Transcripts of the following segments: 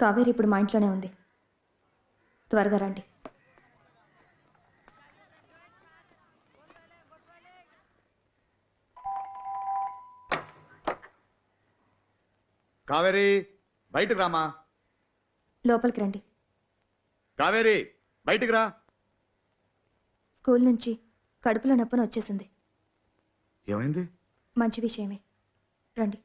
కావేరి ఇప్పుడు మా ఇంట్లోనే ఉంది. త్వరగా రండి. కావేరి బయటకు రామా? లోపలికి రండి. కావేరి బయటికి రా. స్కూల్ నుంచి కడుపులో నొప్పని వచ్చేసింది. ఏమైంది? మంచి విషయమే. రండి.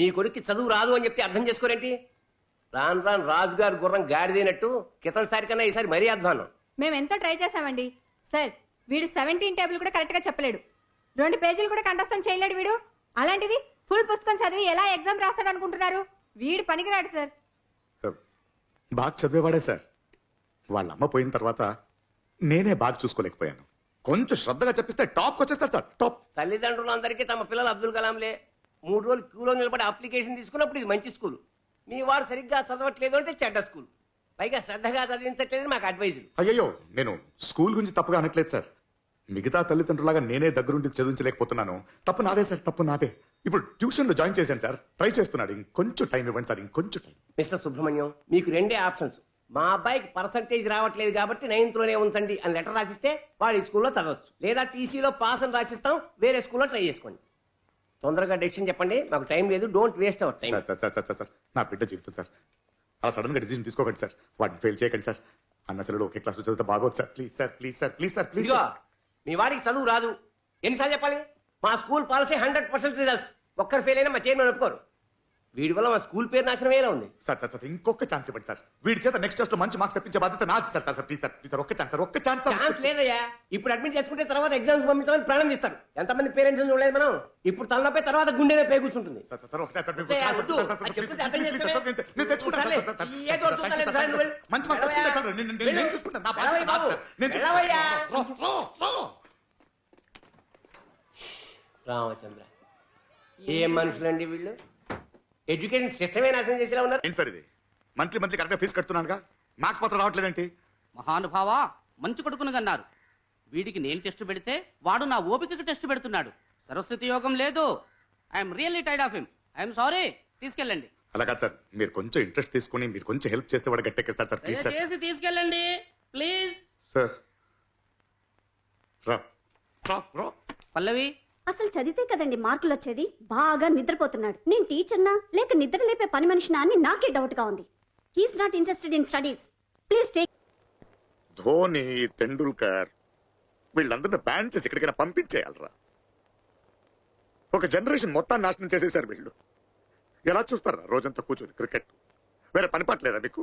నీ కొడుక్కి చదువు రాదు అని చెప్తే అర్థం చేసుకోరేంటి? రాను రాను రాజుగారు గుర్రం గాడిదైనట్టు క్రితంసారి కన్నా ఈసారి మరీ అధ్వానం. మేము ఎంత ట్రై చేసామండి సార్ వీడు సెవెంటీన్ టేబుల్ కూడా కరెక్ట్గా చెప్పలేడు. రెండు పేజీలు కూడా కంఠస్థం చేయలేడు వీడు. అలాంటిది ఫుల్ పుస్తకం చదివి ఎలా ఎగ్జామ్ రాస్తాడు అనుకుంటున్నారు వీడు పనికిరాడు సార్. బాగా చదివేవాడే సార్. వాళ్ళ అమ్మ పోయిన తర్వాత నేనే బాగా చూసుకోలేకపోయాను. కొంచెం శ్రద్ధగా చెప్పిస్తే టాప్కి వచ్చేస్తారు సార్. టాప్. తల్లిదండ్రులందరికీ తమ పిల్లలు అబ్దుల్ కలాంలే. మూడు రోజులు క్యూలో నిలబడి అప్లికేషన్ తీసుకున్నప్పుడు ఇది మంచి స్కూల్. మీ వాడు సరిగ్గా చదవట్లేదు అంటే చెడ్డ స్కూల్. పైగా శ్రద్ధగా చదివించట్లేదని మాకు అడ్వైజులు అయ్యయ్యో నేను స్కూల్ గురించి తప్పుగా అనట్లేదు సార్. మిగతా తల్లిదండ్రులాగా నేనే దగ్గరుండి చదివించలేకపోతున్నాను. తప్పు నాదే సార్ తప్పు నాదే. ఇప్పుడు ట్యూషన్లో జాయిన్ చేశాను సార్. ట్రై చేస్తున్నాడు. ఇంకొంచెం టైం ఇవ్వండి సార్ ఇంకొంచెం టైం. మిస్టర్ సుబ్రహ్మణ్యం మీకు రెండే ఆప్షన్స్. మా అబ్బాయికి పర్సంటేజ్ రావట్లేదు కాబట్టి నైన్త్లోనే ఉంచండి అని లెటర్ రాసిస్తే వాడు ఈ స్కూల్లో చదవచ్చు. లేదా టీసీలో పాస్ అని రాసిస్తాం వేరే స్కూల్లో ట్రై చేసుకోండి. తొందరగా డెసిషన్ చెప్పండి. మాకు టైం లేదు. Don't waste our time sir sir sir sir sir sir. నా బిడ్డ జీవితం సార్. అలా సడన్గా డిసిజన్ తీసుకోకండి సార్. వాటిని ఫెయిల్ చేయకండి సార్. అన్న చెల్లెలు ఒకే క్లాస్ చదివితే బాగోదు sir. Please sir please sir please sir please ఇదిగో మీ వాడికి చదువు రాదు. ఎన్నిసార్లు చెప్పాలి? మా school policy hundred percent results ఒక్కరు ఫెయిల్ అయినా మా చైర్మన్ ఒప్పుకోరు. వీడి వల్ల మా స్కూల్ పేరు నాశనమేలా ఉంది సార్ సార్ సార్ ఇంకొక ఛాన్స్ ఇవ్వండి సార్ వీడి చేత నెక్స్ట్ టెస్ట్లో మంచి మార్క్స్ తెప్పించే బాధ్యత నాది sir sir please sir please sir ఒక్క ఛాన్స్ సార్ ఒక్క ఛాన్స్ ఛాన్స్ లేదయ్యా ఇప్పుడు అడ్మిట్ చేసుకుంటే తర్వాత ఎగ్జామ్స్ పంపించమని ప్రాణం తీస్తారు ఎంతమంది పేరెంట్స్ చూడలేదు మనం ఇప్పుడు తలనొప్పి తర్వాత గుండెనే పే కూర్చుంటుంది సార్ సార్ సార్ ఒకసారి సార్. మంచి మార్క్స్ సార్ నేను- నా బాధ్యత. నేను. రామచంద్ర ఏం మనుషులండి వీళ్ళు ఎడ్యుకేషన్ సిస్టమే నాశనం చేసేలా ఉన్నారు. ఏంటి సార్ ఇది? మంత్లీ మంత్లీ కరెక్ట్గా ఫీజు కడుతున్నానుగా? మార్క్స్ మాత్రం రావట్లేదేంటి? మహానుభావా మంచి కొడుకును కన్నారు వీడికి నేను టెస్ట్ పెడితే వాడు నా ఓపికకి టెస్ట్ పెడుతున్నాడు. సరస్వతి యోగం లేదు. ఐఎమ్ రియల్లీ టైడ్ ఆఫ్ హిమ్ ఐఎమ్ సారీ తీసుకెళ్ళండి. అలా కాదు సార్. మీరు కొంచెం ఇంట్రెస్ట్ తీసుకుని మీరు కొంచెం హెల్ప్ చేస్తే వాడు గట్టెక్కిస్తారు సార్. Please sir. దయచేసి తీసుకెళ్ళండి. ప్లీజ్. సార్. రా. రా రా. పల్లవి అసలు చదివితే కదండి మార్కులు వచ్చేది బాగా నిద్రపోతున్నాడు. నేను టీచర్నా? లేక నిద్ర లేపే పని మనిషినా అని నాకే డౌట్గా ఉంది. He's not interested in studies please take Dhoni Tendulkar వీళ్ళందరినీ బ్యాన్ చేసి ఎక్కడికైనా పంపించేయాలరా. ఒక జనరేషన్ మొత్తాన్ని నాశనం చేసేశారు వీళ్ళు. ఎలా చూస్తారా రోజంతా కూర్చొని క్రికెట్ వేరే పని పట్టలేదా మీకు?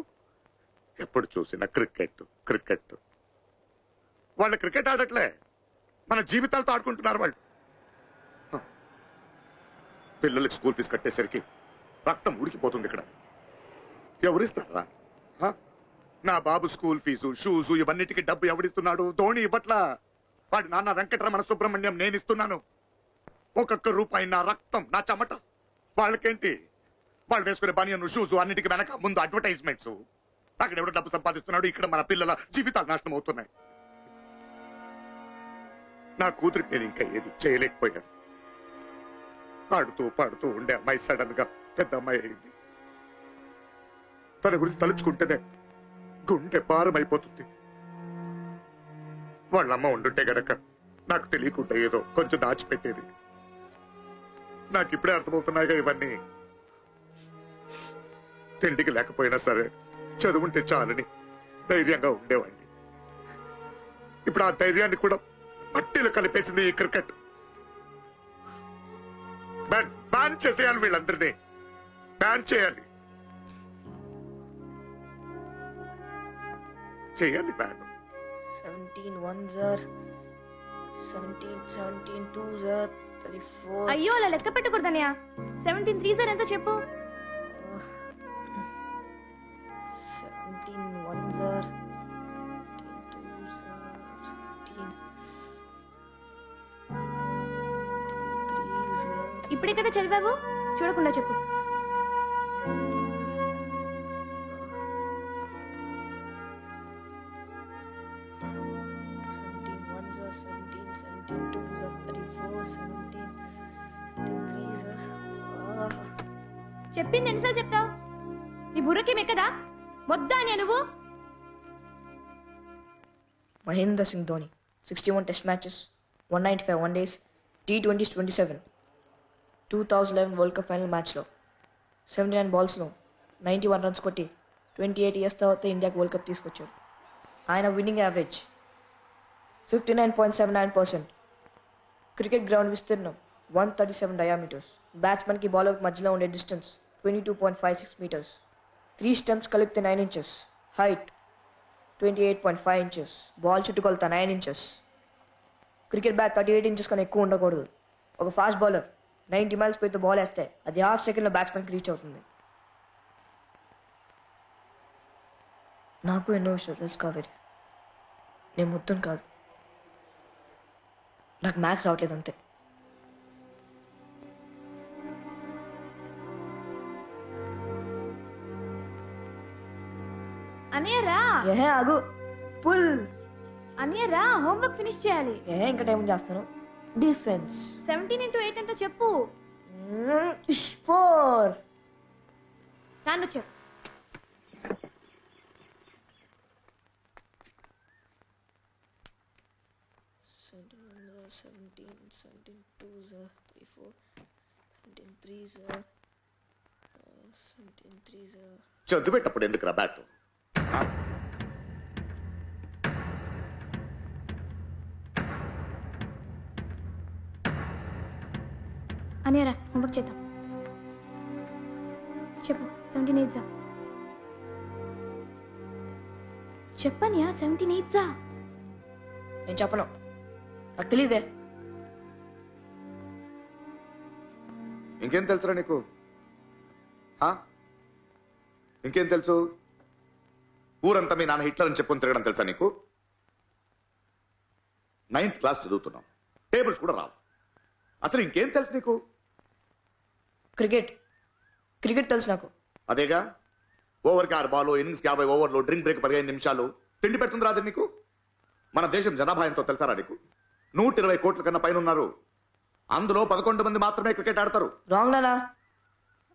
ఎప్పుడు చూసినా క్రికెట్ క్రికెట్ వాళ్ళు క్రికెట్ ఆడట్లే. మన జీవితాలతో ఆడుకుంటున్నారు వాళ్ళు. పిల్లలకి స్కూల్ ఫీజు కట్టేసరికి రక్తం ఉడికిపోతుంది ఇక్కడ. ఎవరిస్తారా? నా బాబు స్కూల్ ఫీజు షూజు ఇవన్నిటికి డబ్బు ఎవడిస్తున్నాడు? ధోని ఇవ్వట్లా? వాడి నాన్న వెంకటరమణ సుబ్రహ్మణ్యం నేను ఇస్తున్నాను. ఒక్కొక్క రూపాయి నా రక్తం నా చెమట. వాళ్ళకేంటి? వాళ్ళు వేసుకునే బనియన్ షూజు అన్నిటికీ వెనక ముందు అడ్వర్టైజ్మెంట్స్. అక్కడ ఎవడో డబ్బు సంపాదిస్తున్నాడు ఇక్కడ మన పిల్లల జీవితాలు నాశనం అవుతున్నాయి. నా కూతురికి నేను ఇంకా ఏది? చేయలేకపోయాను. పాడుతూ పాడుతూ ఉండే అమ్మాయి సడన్గా పెద్ద అమ్మాయి అయింది. తన గురించి తలుచుకుంటేనే గుండె పారమైపోతుంది వాళ్ళ అమ్మ ఉండుంటే గనక నాకు తెలియకుండా ఏదో కొంచెం దాచిపెట్టేది. నాకు ఇప్పుడే అర్థమవుతున్నాయిగా ఇవన్నీ. తిండికి లేకపోయినా సరే చదువుంటే చాలని ధైర్యంగా ఉండేవాడిని. ఇప్పుడు ఆ ధైర్యాన్ని కూడా మట్టిలో కలిపేసింది ఈ క్రికెట్. బ్యాన్ బ్యాన్ చేసేయాలి వీళ్ళందరినీ. బ్యాన్ చేయాలి. చేయాలి ban. Seventeen ones or seventeen seventeen twos or thirty four అయ్యో అలా లెక్క పెట్టకూడదనయా సెవెంటీన్ త్రీ సార్ ఎంతో చెప్పు. కదా చదివావు? చూడకుండా చెప్పు. చెప్పింది ఎన్నిసార్లు చెప్తావు? నీ బుర్రకి మెక్కదా? మొద్దా నువ్వు. Mahendra Singh Dhoni, 61 Test matches, 195 one days, T20s two thousand eleven world cup final మ్యాచ్లో సెవెంటీ నైన్ బాల్స్లో నైంటీ వన్ రన్స్ కొట్టి ట్వంటీ ఎయిట్ ఇయర్స్ తర్వాత ఇండియాకి వరల్డ్ కప్ తీసుకొచ్చాడు. ఆయన winning average fifty nine point seven nine percent cricket ground విస్తీర్ణం one thirty seven diameters బ్యాట్స్మెన్కి బౌలర్కి మధ్యలో ఉండే distance twenty two point five six metres three stumps కలిపితే nine inches height twenty eight point five inches ball చుట్టుకొలత nine inches cricket bat thirty eight inches కన్నా ఎక్కువ ఉండకూడదు. ఒక ఫాస్ట్ బౌలర్ నైంటీ మైల్స్ పోయితే బాల్ వేస్తే అది హాఫ్ సెకండ్లో బ్యాట్స్మెన్కి రీచ్ అవుతుంది. నాకు ఎన్నో విషయాలు తెలుసు కావేరి. నేను మొత్తం కాదు. నాకు మ్యాథ్స్ రావట్లేదు అంతే. అనేరా ఏహే ఆగు. పుల్. అనేరా హోంవర్క్ ఫినిష్ చేయాలి. ఏ ఇంకా టైం చేస్తాను. డిఫెన్స్. సెవెంటీన్ ఇంటూ ఎయిట్ ఎంతో చెప్పు. ఫోర్ నాన్న చెప్పు seventeen seventeen two three four. Seventeen three seventeen three చదువు పెట్టప్పుడు ఎందుకురా బ్యాట్? అనేరా హోంవర్క్ చేద్దాం చెప్పు సెవెంటీన్ ఎయిట్ జా చెప్పనియా సెవెంటీన్ ఎయిట్ జా నేను చెప్పను. నాకు తెలియదే ఇంకేం తెలుసురా నీకు? ఆ? ఇంకేం తెలుసు? ఊరంతా మీ నాన్న హిట్లర్ అని చెప్పుకొని తిరగడం తెలుసా నీకు? నైన్త్ క్లాస్ చదువుతున్నాం. టేబుల్స్ కూడా రావు. అసలు ఇంకేం తెలుసు నీకు? క్రికెట్. క్రికెట్ తెలుసు నాకు. అదేగా? ఓవర్కి ఆరు బాల్ ఇన్నింగ్స్కి యాభై ఓవర్లు డ్రింక్ బ్రేక్ పదిహేను నిమిషాలు. తిండి పెడుతుంది రాదు నీకు? మన దేశం జనాభా ఎంతో తెలుసారా నీకు? నూట ఇరవై కోట్ల కన్నా పైన ఉన్నారు అందులో పదకొండు మంది మాత్రమే క్రికెట్ ఆడతారు. రాంగ్ నానా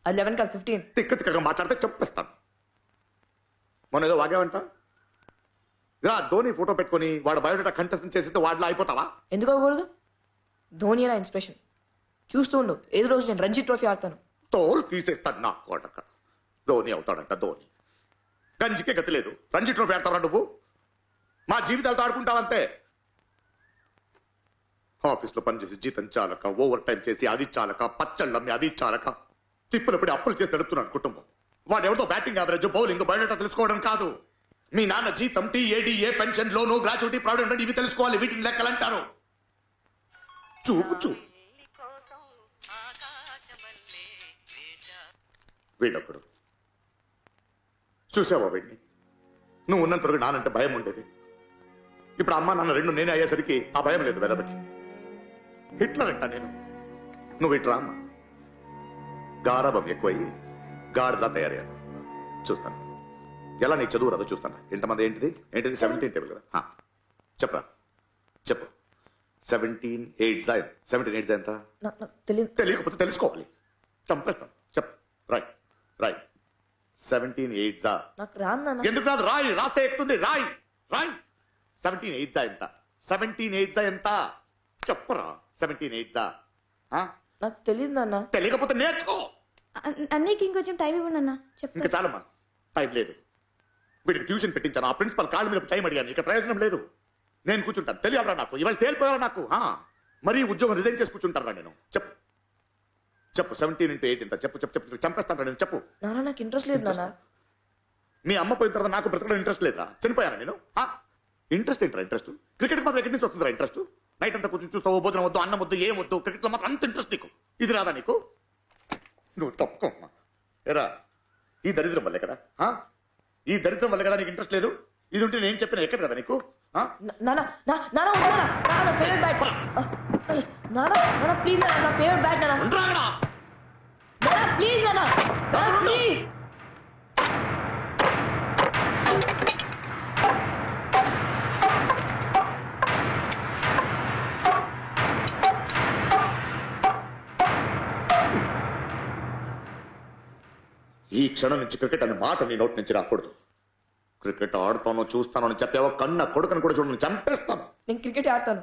అది లెవెన్ కాదు ఫిఫ్టీన్. తిక్క తిక్కగా మాట్లాడితే చెప్పేస్తాను. మొన్న ఏదో వాగావంట? ఇలా ధోని ఫోటో పెట్టుకొని వాడు బయోడేటా కంటెస్ట్ చేసితే వాడిలో అయిపోతావా? ఎందుకు అవ్వకూడదు? ధోని నా ఇన్స్పిరేషన్ చూస్తూ ఉండు. ఏదో రోజు నేను రంజీ ట్రోఫీ ఆడతాను. తోలు తీసేస్తాడు నా కోటక ధోని అవుతాడంట ధోని. గంజికే గతి లేదు. రంజీ ట్రోఫీ ఆడతావా నువ్వు? మా జీవితాలతో ఆడుకుంటావంతే. ఆఫీస్లో పనిచేసి జీతం చాలక ఓవర్ టైం చేసి అది చాలక పచ్చళ్ళమ్మి అది చాలక తిప్పులపడి అప్పులు చేసి నడుపుతున్నాను కుటుంబం. వాడు ఎవరితో బ్యాటింగ్ యావరేజ్ బౌలింగ్ బయోడేటా తెలుసుకోవడం కాదు. మీ నాన్న జీతం TA D A pension loan gratuity provident ఇవి తెలుసుకోవాలి వీటిని లెక్కలంటారు. చూపు చూపు. వీడొకడు చూసావా వీడిని నువ్వు ఉన్నంత వరకు నానంటే భయం ఉండేది. ఇప్పుడు అమ్మ నాన్న రెండు నేనే అయ్యేసరికి ఆ భయం లేదు వెదబకి హిట్లర్ అంట నేను. నువ్వు ఇట్రా అమ్మ. గారభం ఎక్కువయ్యి గాడిలా తయారయ్యాను చూస్తాను. ఎలా నీకు చదువు రాదో చూస్తాను. ఎంతమంది ఏంటిది? ఏంటిది? సెవెంటీన్ టేబుల్ కదా. చెప్పరా. చెప్పు. సెవెంటీన్ ఎయిట్ సెవెంటీన్ ఎయిట్ ఎంత? తెలియకపోతే తెలుసుకోవాలి. చంపేస్తాం. చెప్పు. రాయ్ రాయ్. సెవెంటీన్ ఎయిట్ జా నాకు రాను నాన్న. ఎందుకు రాదు? రాయ్ రాస్తే ఎక్కుతుంది. రాయ్ రాయ్. సెవెంటీన్ ఎయిట్ జా ఎంత? సెవెంటీన్ ఎయిట్ జా ఎంత? చెప్పరా సెవెంటీన్ ఎయిట్ జా? నాకు తెలియదు నాన్న. తెలియకపోతే నేర్చుకో. అన్నయ్యకి ఇంకొంచెం టైం ఇవ్వండి అన్న చెప్పు. ఇంకా చాలమ్మా. టైం లేదు. వీడికి ట్యూషన్ పెట్టించాను. ఆ ప్రిన్సిపల్ కాళ్ళ మీద టైం అడిగాను. ఇక ప్రయోజనం లేదు. నేను కూర్చుంటాను. తెలియాలరా నాకు. ఇవాళ తేలిపోయారా నాకు. ఆ. మరీ ఉద్యోగం రిజైన్ చేసి కూర్చుంటారా నేను. చెప్పు. చెప్పు సెవెంటీన్ ఇంటూ ఎయిట్ ఇంత. చెప్పు చెప్పు చెప్పు చంపేస్తాను నేను చెప్పు. నాన్న నాకు ఇంట్రెస్ట్ లేదు నాన్న మీ అమ్మ పోయిన తర్వాత నాకు బ్రతకడం ఇంట్రెస్ట్ లేదురా. చనిపోయాను నేను? ఇంట్రెస్ట్ ఏంట్రా ఇంట్రెస్ట్ క్రికెట్ మాత్రం ఎక్కడి నుంచి వస్తుందిరా ఇంట్రెస్ట్ నైట్ అంతా కూర్చొని చూస్తావు భోజనం వద్దు అన్నం వద్దు ఏం వద్దు క్రికెట్లో మాత్రం అంత ఇంట్రెస్ట్ నీకు. ఇది రాదా నీకు? నువ్వు తప్పుకోమ్మా ఎరా ఈ దరిద్రం వల్లే కదా? ఈ దరిద్రం వల్ల కదా నీకు ఇంట్రెస్ట్ లేదు? ఇది ఉంటే నేను చెప్పిన ఎక్కడ కదా నీకు? నా ఫేవరెట్ బ్యాట్ ప్లీజ్ నా ఫేవరెట్ బ్యాట్ ప్లీజ్ ప్లీజ్ ఈ క్షణం నుంచి క్రికెట్ అనే మాట నీ నోటి నుంచి రాకూడదు. క్రికెట్ ఆడుతానో చూస్తానో అని చెప్పావో కన్న కొడుకుని కూడా చూడండి చంపేస్తాను. నేను క్రికెట్ ఆడతాను.